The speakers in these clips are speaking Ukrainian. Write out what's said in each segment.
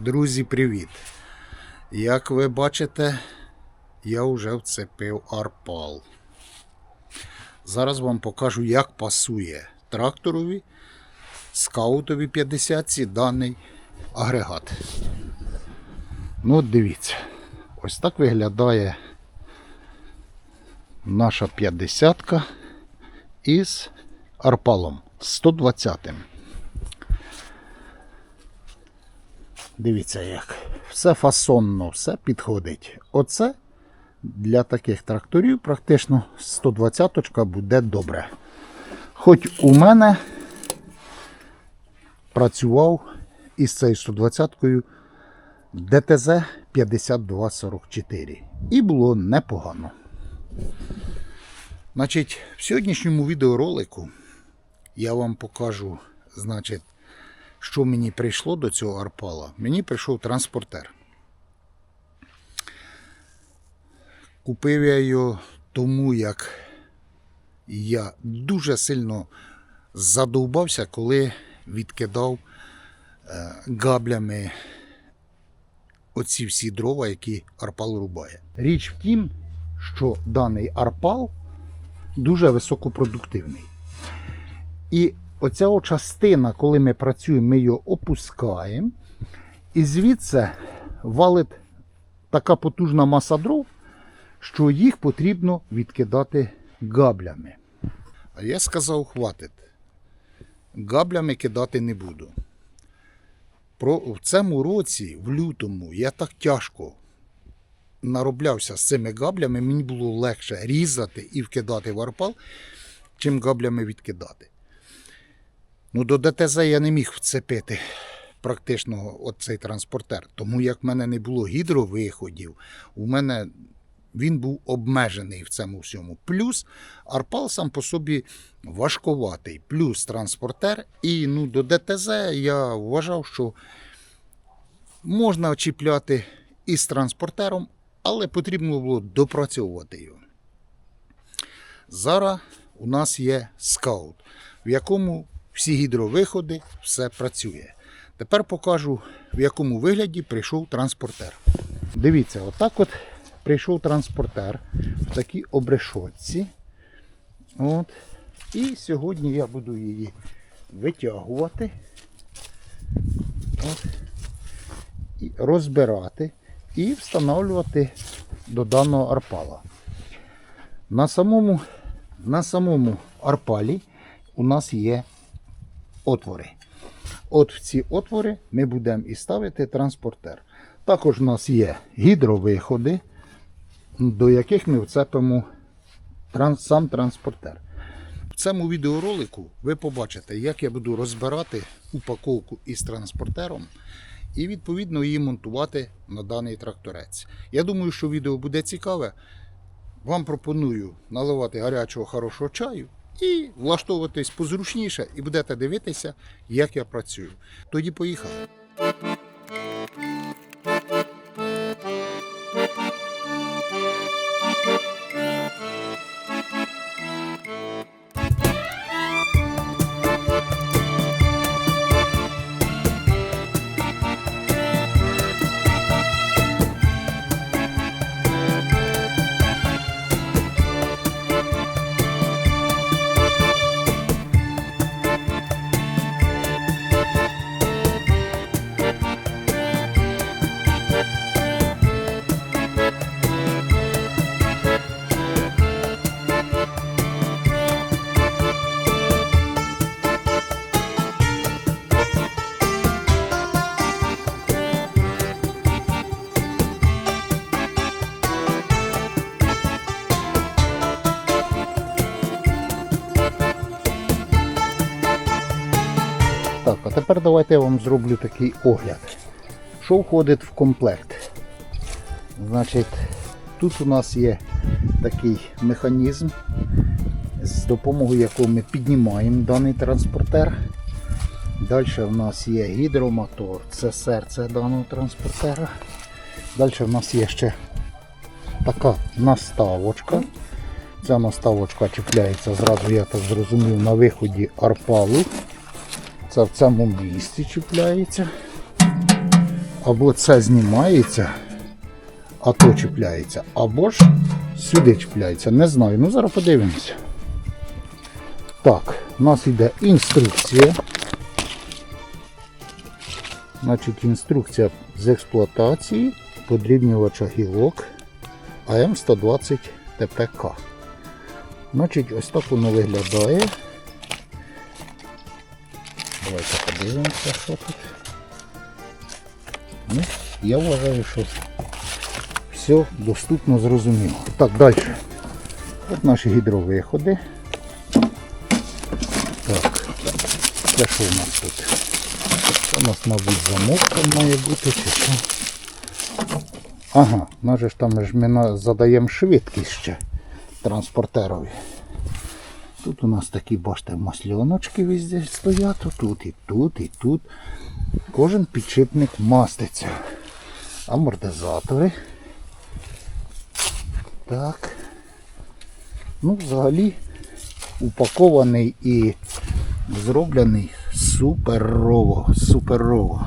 Друзі, привіт! Як ви бачите, я вже вцепив арпал. Зараз вам покажу, як пасує тракторові скаутові 50 даний агрегат. Ну, от дивіться, ось так виглядає наша 50 із арпалом 120. Дивіться як. Все фасонно, все підходить. Оце для таких тракторів практично 120 буде добре. Хоч у мене працював із цією 120-кою ДТЗ 5244. І було непогано. Значить, в сьогоднішньому відеоролику я вам покажу, значить, що мені прийшло до цього арпала? Мені прийшов транспортер. Купив я його тому, як я дуже сильно задовбався, коли відкидав е, габлями оці всі дрова, які арпал рубає. Річ в тім, що даний арпал дуже високопродуктивний. І оця частина, коли ми працюємо, ми його опускаємо. І звідси валить така потужна маса дров, що їх потрібно відкидати габлями. А я сказав, хватить. Габлями кидати не буду. Про, в цьому році, в лютому, я так тяжко нароблявся з цими габлями, мені було легше різати і вкидати в арпал, чим габлями відкидати. Ну, до ДТЗ я не міг вцепити практично оцей транспортер, тому як в мене не було гідровиходів, у мене він був обмежений в цьому всьому. Плюс арпал сам по собі важковатий, плюс транспортер. І ну, до ДТЗ я вважав, що можна чіпляти із транспортером, але потрібно було допрацьовувати його. Зараз у нас є скаут, в якому всі гідровиходи, все працює. Тепер покажу, в якому вигляді прийшов транспортер. Дивіться, отак от прийшов транспортер в такій обрешотці. От. І сьогодні я буду її витягувати. От. І розбирати і встановлювати до даного арпала. На самому, на самому арпалі у нас є отвори. От в ці отвори ми будемо і ставити транспортер. Також у нас є гідровиходи, до яких ми вцепимо сам транспортер. В цьому відеоролику ви побачите, як я буду розбирати упаковку із транспортером і відповідно її монтувати на даний тракторець. Я думаю, що відео буде цікаве. Вам пропоную наливати гарячого хорошого чаю і влаштовуватись позручніше, і будете дивитися, як я працюю. Тоді поїхали. Давайте я вам зроблю такий огляд. Що входить в комплект? Значить, тут у нас є такий механізм, з допомогою якого ми піднімаємо даний транспортер. Далі в нас є гідромотор, це серце даного транспортера. Далі в нас є ще така наставочка. Ця наставочка чіпляється зразу, я так зрозумів, на виході арпалу. Це в цьому місці чіпляється. або це знімається, а то чіпляється, або ж сюди чіпляється. Не знаю. Ну зараз подивимося. Так, у нас йде інструкція. Значить, інструкція з експлуатації подрібнювача гілок АМ120 ТПК. Значить, ось так воно виглядає. Давайте подивимося, що тут. Ну, я вважаю, що все доступно зрозуміло. Так, далі. От наші гідровиходи. Так, це що у нас тут? Це у нас, мабуть, замок там має бути чи що. Ага, нас ж там ж ми задаємо швидкість ще транспортерові. Тут у нас такі, бачите, масльоночки везде стоять, тут і тут, і тут. Кожен підшипник маститься. Амортизатори. Так. Ну, взагалі, упакований і зроблений суперово, суперово.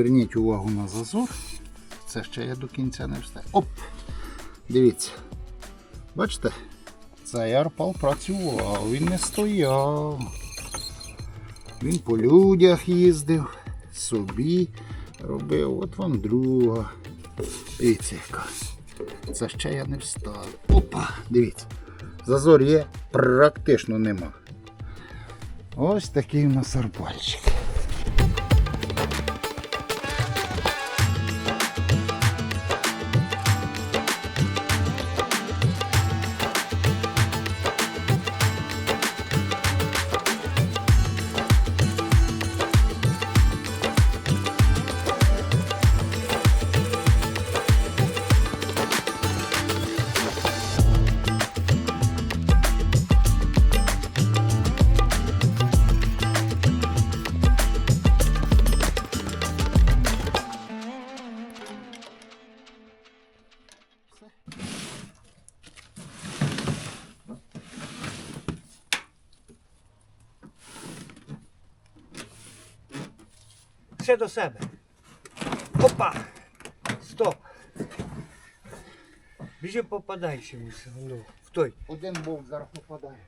Зверніть увагу на зазор. Це ще я до кінця не встиг. Оп! Дивіться. Бачите? Цей арпал працював, він не стояв. Він по людях їздив, собі робив. От вам друга. Дивіться яка. Це ще я не вставив. Опа! Дивіться. Зазор є, практично нема. Ось такий у нас арпальчик. Ще до себе. Опа! Стоп! Біжи попадай чимось. Ну, в той. Один болт зараз попадає.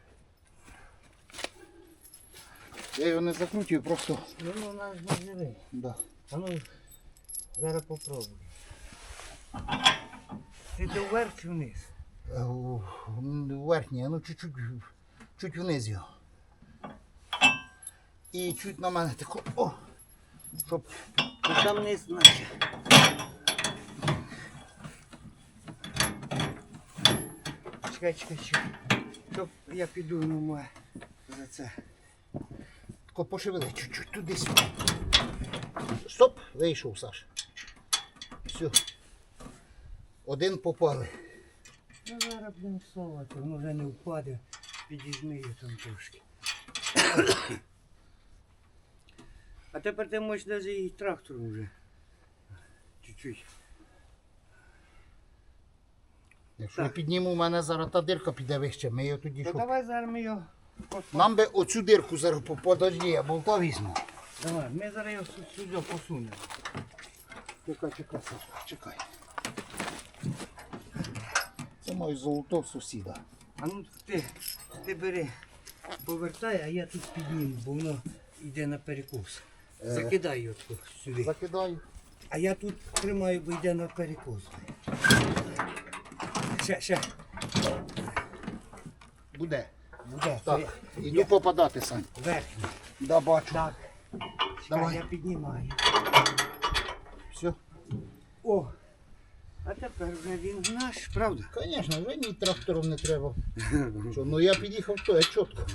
Я його не закручую, просто. Ну, ну, на, на живий. Да. А ну, зараз попробуй. Ти до вверх чи вниз? Е, Верхній, ну чуть-чуть чуть вниз його. І чуть на мене тако. О! Щоб. Ти там вниз наче. Чекай, чекай, чекай. Щоб я піду ну, моє за це. Тако пошевели чуть-чуть туди-сюди. Стоп! Вийшов, Саш. Все. Один попали. Ну зараз будемо совати, воно вже не впаде. Підіжми її там трошки. А тепер ти можеш навіть і трактором вже. Чуть-чуть. Якщо Так. підніму, у мене зараз та дирка піде вище. Ми його тоді То що. давай зараз ми його. посунемо. Нам би оцю дирку зараз по- подожди, я болта візьму. Давай, ми зараз його сю- сюди посунемо. Чекай, чекай, Саша, чекай. Це мой золотого сусіда. А ну ти, ти бери, повертай, а я тут підніму, бо воно йде на перекус. Закидай його тут сюди. Закидаю. А я тут тримаю, бо йде на перекус. Ще, ще. Буде. Буде. Так, іду попадати, Сань. Верхній. Да, бачу. Так. Чекай, Давай. я піднімаю. Все. О! А тепер вже він наш, правда? Звісно, вже ні трактором не треба. Що, ну я під'їхав то, я чітко.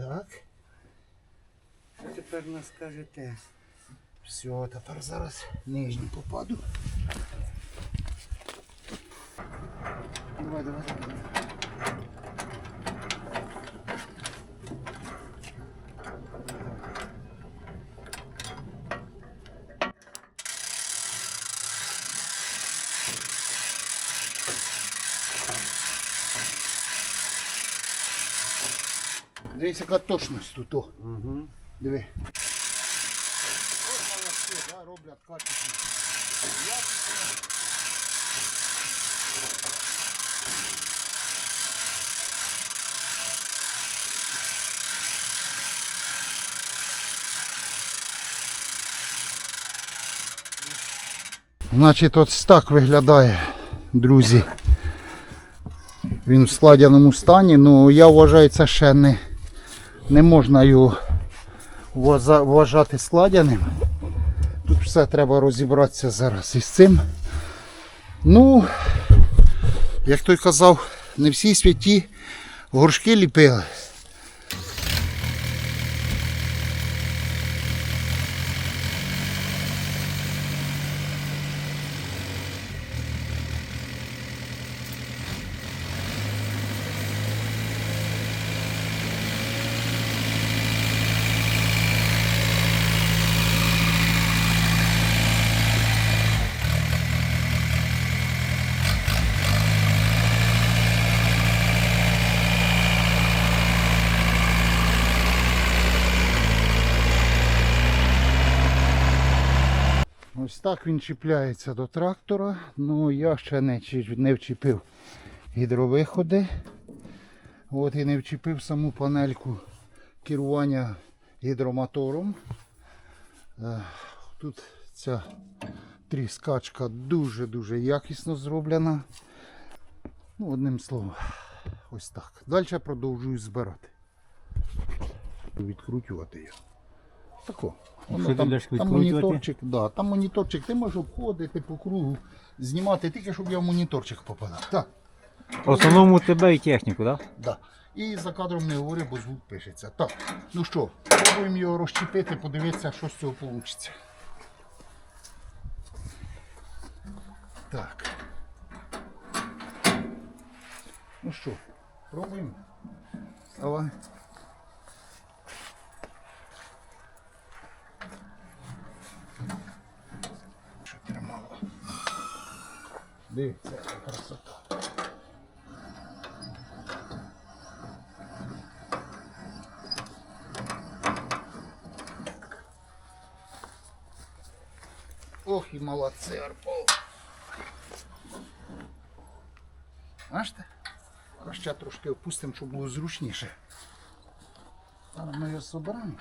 Так. Тепер нас скажете? Все, тепер зараз нижню попаду. Давай, давай, давай. Дивись, яка точність тут. О. Угу. Диви. Да, роблять качественно. Значить, ось так виглядає, друзі. Він в складеному стані, ну я вважаю, це ще не, не можна його вважати складяним. Тут все треба розібратися зараз із цим. Ну, як той казав, не всі святі горшки ліпили. Ось так він чіпляється до трактора. Ну я ще не, не вчепив гідровиходи. От і не вчепив саму панельку керування гідромотором. Е, Тут ця тріскачка дуже-дуже якісно зроблена. Ну, одним словом, ось так. Далі продовжую збирати. Відкручувати його. Тако. Воно там, там моніторчик, да, там моніторчик, ти можеш обходити по кругу, знімати, тільки щоб я в моніторчик попадав. Так, В основному тебе і техніку, так? да. І за кадром не говори, бо звук пишеться. Так, ну що, пробуємо його розчепити, подивитися, що з цього вийде. Так. Ну що, пробуємо. Давай. Дивіться, красота. Ох і молодці, Арпол. Бачите? А ще трошки опустимо, щоб було зручніше. Зараз ми його соберемо.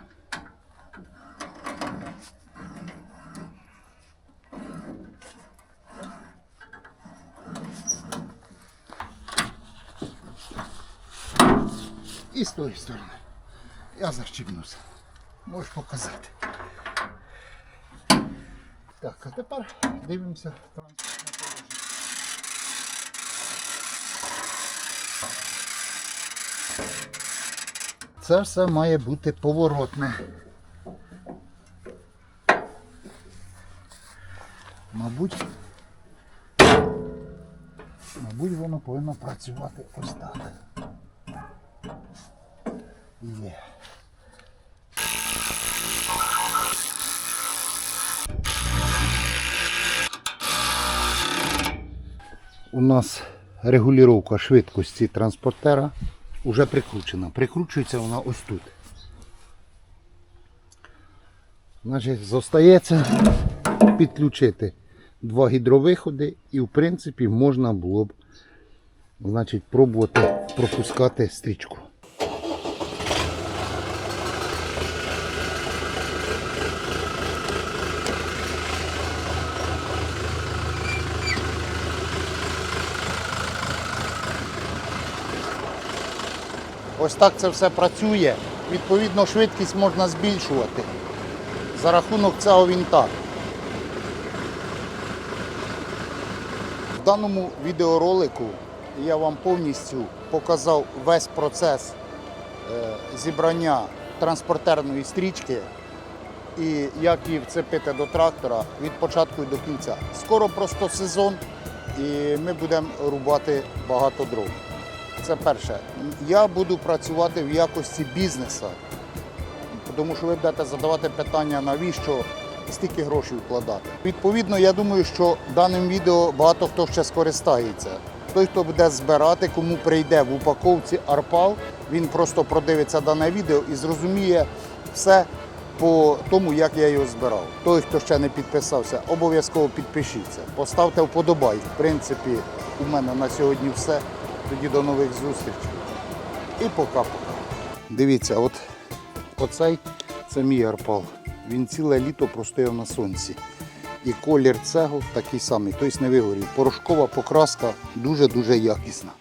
І з тої сторони. Я защіпнуся. Можеш показати. Так, а тепер дивимося транспортне положення. Це все має бути поворотне. Мабуть, мабуть, воно повинно працювати ось так. Є. У нас регулювання швидкості транспортера вже прикручена. Прикручується вона ось тут. Значить, зостається підключити два гідровиходи і в принципі можна було б значить, пробувати пропускати стрічку. Ось так це все працює. Відповідно, швидкість можна збільшувати за рахунок цього вінта. В даному відеоролику я вам повністю показав весь процес е, зібрання транспортерної стрічки і як її вцепити до трактора від початку до кінця. Скоро просто сезон, і ми будемо рубати багато дров. Це перше. Я буду працювати в якості бізнесу, тому що ви будете задавати питання, навіщо стільки грошей вкладати. Відповідно, я думаю, що даним відео багато хто ще скористається. Той, хто буде збирати, кому прийде в упаковці арпал, він просто продивиться дане відео і зрозуміє все по тому, як я його збирав. Той, хто ще не підписався, обов'язково підпишіться. Поставте вподобай. В принципі, у мене на сьогодні все. Тоді до нових зустрічей. І пока-пока. Дивіться, от оцей це мій арпал. Він ціле літо простояв на сонці. І колір цегу такий самий, тобто не вигорів. Порошкова покраска дуже-дуже якісна.